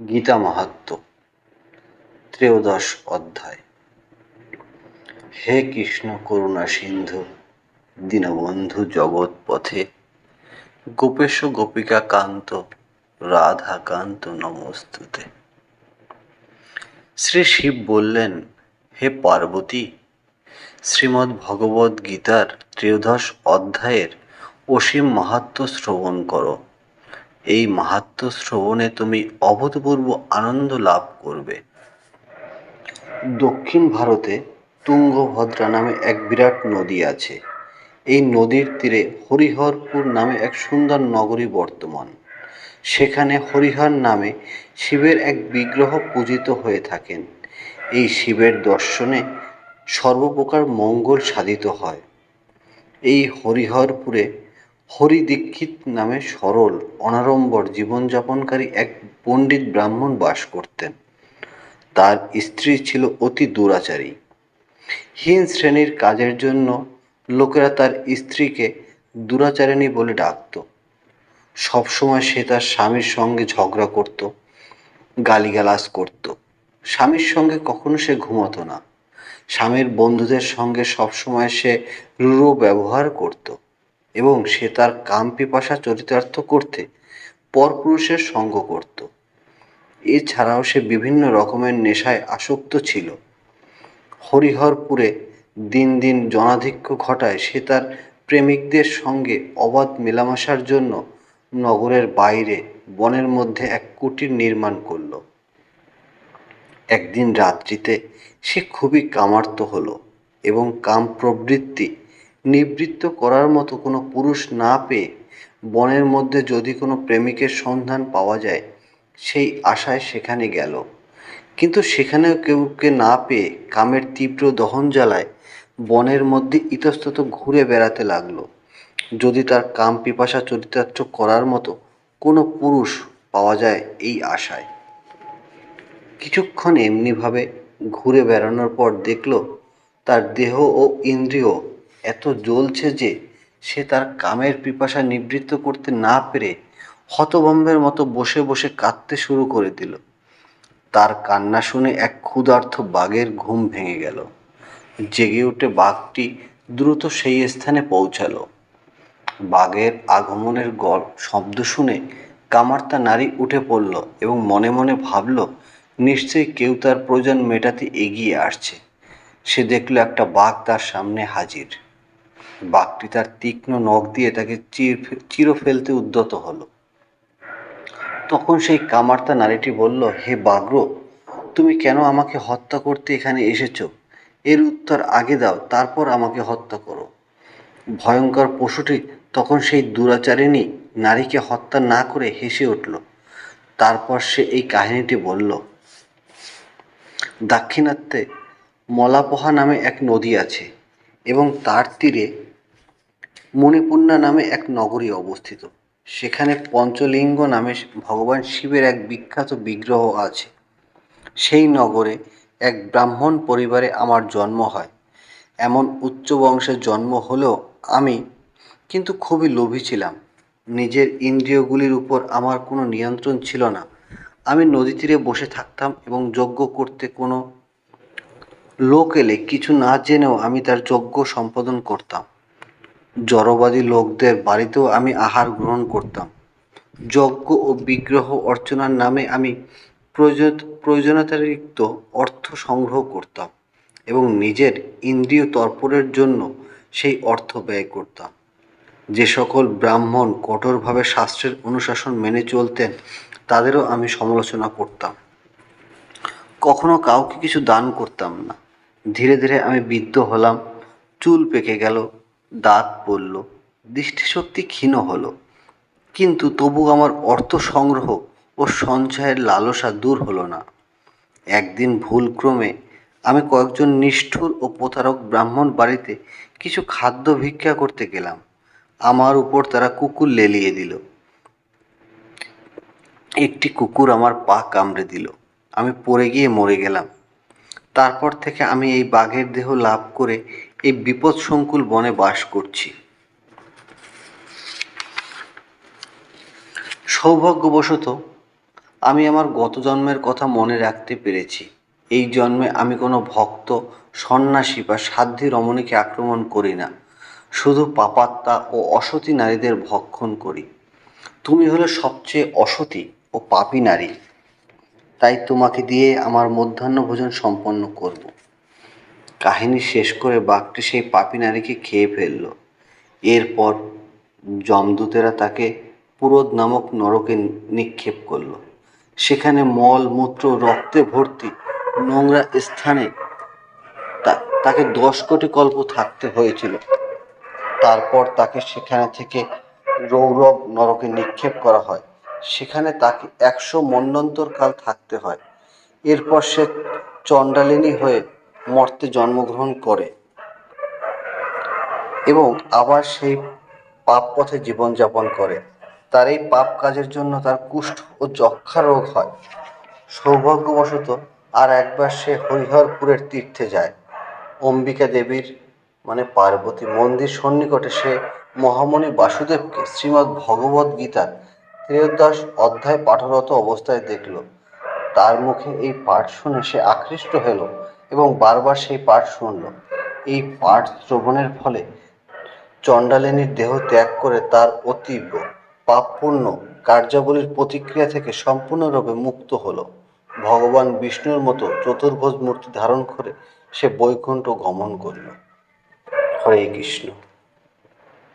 গীতা মাহাত্ম ত্রয়োদশ অধ্যায়। হে কৃষ্ণ করুণা সিন্ধু, দীনবন্ধু জগৎ পথে, গোপেশ গোপিকা কান্ত, রাধা কান্ত নমস্তুতে। শ্রী শিব বললেন, হে পার্বতী, শ্রীমদ্ ভগবদ্ গীতার ত্রয়োদশ অধ্যায়ের অসীম মাহাত্ম শ্রবণ করো। এই মাহাত্ম শ্রবণে তুমি অভূতপূর্ব আনন্দ লাভ করবে। দক্ষিণ ভারতে তুঙ্গভদ্রা নামে এক বিরাট নদী আছে। এই নদীর তীরে হরিহরপুর নামে এক সুন্দর নগরী বর্তমান। সেখানে হরিহর নামে শিবের এক বিগ্রহ পূজিত হয়ে থাকেন। এই শিবের দর্শনে সর্বপ্রকার মঙ্গল সাধিত হয়। এই হরিহরপুরে হরি দীক্ষিত নামে সরল, অনাড়ম্বর জীবনযাপনকারী এক পণ্ডিত ব্রাহ্মণ বাস করতেন। তার স্ত্রী ছিল অতি দুরাচারী। হীন শ্রেণির কাজের জন্য লোকেরা তার স্ত্রীকে দুরাচারিণী বলে ডাকত। সবসময় সে তার স্বামীর সঙ্গে ঝগড়া করত, গালিগালাজ করত। স্বামীর সঙ্গে কখনো সে ঘুমতো না। স্বামীর বন্ধুদের সঙ্গে সবসময় সে রূঢ় ব্যবহার করত। এবং সে তার কাম পিপাসা চরিতার্থ করতে পরপুরুষের সঙ্গ করত। এছাড়াও সে বিভিন্ন রকমের নেশায় আসক্ত ছিল। হরিহরপুরে দিন দিন জনাধিক্য ঘটায় সে তার প্রেমিকদের সঙ্গে অবাধ মেলামেশার জন্য নগরের বাইরে বনের মধ্যে এক কুটির নির্মাণ করল। একদিন রাত্রিতে সে খুবই কামার্ত হলো এবং কাম প্রবৃত্তি নিবৃত্ত করার মতো কোনো পুরুষ না পেয়ে বনের মধ্যে যদি কোনো প্রেমিকের সন্ধান পাওয়া যায়, সেই আশায় সেখানে গেল। কিন্তু সেখানেও কেউকে না পেয়ে কামের তীব্র দহন জ্বালায় বনের মধ্যে ইতস্তত ঘুরে বেড়াতে লাগল। যদি তার কাম পিপাসা চরিতার্থ করার মতো কোনো পুরুষ পাওয়া যায় এই আশায়। কিছুক্ষণ এমনিভাবে ঘুরে বেড়ানোর পর দেখল, তার দেহ ও ইন্দ্রিয় এত জ্বলছে যে সে তার কামের পিপাসা নিবৃত্ত করতে না পেরে হতভম্বের মতো বসে বসে কাঁদতে শুরু করে দিল। তার কান্না শুনে এক ক্ষুধার্থ বাঘের ঘুম ভেঙে গেল। জেগে উঠে বাঘটি দ্রুত সেই স্থানে পৌঁছালো। বাঘের আগমনের শব্দ শুনে কামার্তা নারী উঠে পড়ল এবং মনে মনে ভাবল, নিশ্চয়ই কেউ তার প্রয়োজন মেটাতে এগিয়ে আসছে। সে দেখল একটা বাঘ তার সামনে হাজির। বাঘটি তার তীক্ষ্ণ নখ দিয়ে তাকে চির চির ফেলতে উদ্যত হলো। তখন সেই কামার্তা নারীটি বলল, হে বাঘ্র তুমি কেন আমাকে হত্যা করতে এখানে এসেছ? এর উত্তর আগে দাও, তারপর আমাকে হত্যা করো। ভয়ঙ্কর পশুটি তখন সেই দুরাচারিণী নারীকে হত্যা না করে হেসে উঠল। তারপর সে এই কাহিনীটি বলল, দাক্ষিণাত্যে মলাপহা নামে এক নদী আছে। এবং তার তীরে মণিপূর্ণা নামে এক নগরী অবস্থিত। সেখানে পঞ্চলিঙ্গ নামে ভগবান শিবের এক বিখ্যাত বিগ্রহ আছে। সেই নগরে এক ব্রাহ্মণ পরিবারে আমার জন্ম হয়। এমন উচ্চ বংশের জন্ম হলেও আমি কিন্তু খুবই লোভী ছিলাম। নিজের ইন্দ্রিয়গুলির উপর আমার কোনো নিয়ন্ত্রণ ছিল না। আমি নদী তীরে বসে থাকতাম এবং যজ্ঞ করতে কোনো লোক এলে কিছু না জেনেও আমি তার যজ্ঞ সম্পাদন করতাম। জড়বাদী লোকদের বাড়িতেও আমি আহার গ্রহণ করতাম। যজ্ঞ ও বিগ্রহ অর্চনার নামে আমি প্রয়োজন প্রয়োজনীয়তারিক্ত অর্থ সংগ্রহ করতাম এবং নিজের ইন্দ্রিয় তর্পণের জন্য সেই অর্থ ব্যয় করতাম। যে সকল ব্রাহ্মণ কঠোরভাবে শাস্ত্রের অনুশাসন মেনে চলতেন, তাদেরও আমি সমালোচনা করতাম। কখনো কাউকে কিছু দান করতাম না। ধীরে ধীরে আমি বৃদ্ধ হলাম, চুল পেকে গেল, দাঁত পড়ল দৃষ্টিশক্তি ক্ষীণ হলো। কিন্তু তবু আমার অর্থ সংগ্রহ ও সঞ্চয়ের লালসা দূর হলো না। একদিন ভুলক্রমে আমি কয়েকজন নিষ্ঠুর ও প্রতারক ব্রাহ্মণ বাড়িতে কিছু খাদ্য ভিক্ষা করতে গেলাম। আমার উপর তারা কুকুর লেলিয়ে দিল। একটি কুকুর আমার পা কামড়ে দিল। আমি পড়ে গিয়ে মরে গেলাম। তারপর থেকে আমি এই বাঘের দেহ লাভ করে এই বিপদসংকুল বনে বাস করছি। সৌভাগ্যবশত আমি আমার গত জন্মের কথা মনে রাখতে পেরেছি। এই জন্মে আমি কোনো ভক্ত, সন্ন্যাসী বা সাধ্বী রমণীকে আক্রমণ করি না। শুধু পাপাত্মা ও অসতী নারীদের ভক্ষণ করি। তুমি হলে সবচেয়ে অসতী ও পাপী নারী। তাই তোমাকে দিয়ে আমার মধ্যাহ্ন ভোজন সম্পন্ন করব। কাহিনী শেষ করে বাঘটি সেই পাপী নারীকে খেয়ে ফেলল। এরপর যমদূতেরা তাকে পুরোদ নামক নরকে নিক্ষেপ করল। সেখানে মল, মূত্র, রক্তে ভর্তি নোংরা স্থানে তাকে দশ কোটি কল্প থাকতে হয়েছিল। তারপর তাকে সেখানে থেকে রৌরব নরকে নিক্ষেপ করা হয়। সেখানে তাকে একশো মন্বন্তর কাল থাকতে হয়। এরপর সে চণ্ডালিনী হয়ে মর্তে জন্মগ্রহণ করে এবং আবার সেই পাপ পথে জীবনযাপন করে। তার এই পাপ কাজের জন্য তার কুষ্ঠ ও যক্ষা রোগ হয়। সৌভাগ্যবশত আর একবার সে হরিহরপুরের তীর্থে যায়। অম্বিকা দেবীর মানে পার্বতী মন্দির সন্নিকটে সে মহামণি বাসুদেবকে শ্রীমদ্ ভগবদ্ গীতার ত্রয়োদশ অধ্যায় পাঠরত অবস্থায় দেখল, তার মুখে এই পাঠ শুনে সে আকৃষ্ট হল এবং বারবার সেই পাঠ শুনল। এই পাঠ শ্রবণের ফলে চণ্ডালিনীর দেহ ত্যাগ করে তার অতীব পাপপূর্ণ কার্যাবলীর প্রতিক্রিয়া থেকে সম্পূর্ণরূপে মুক্ত হল। ভগবান বিষ্ণুর মতো চতুর্ভুজ মূর্তি ধারণ করে সে বৈকুণ্ঠ গমন করল। হরে কৃষ্ণ।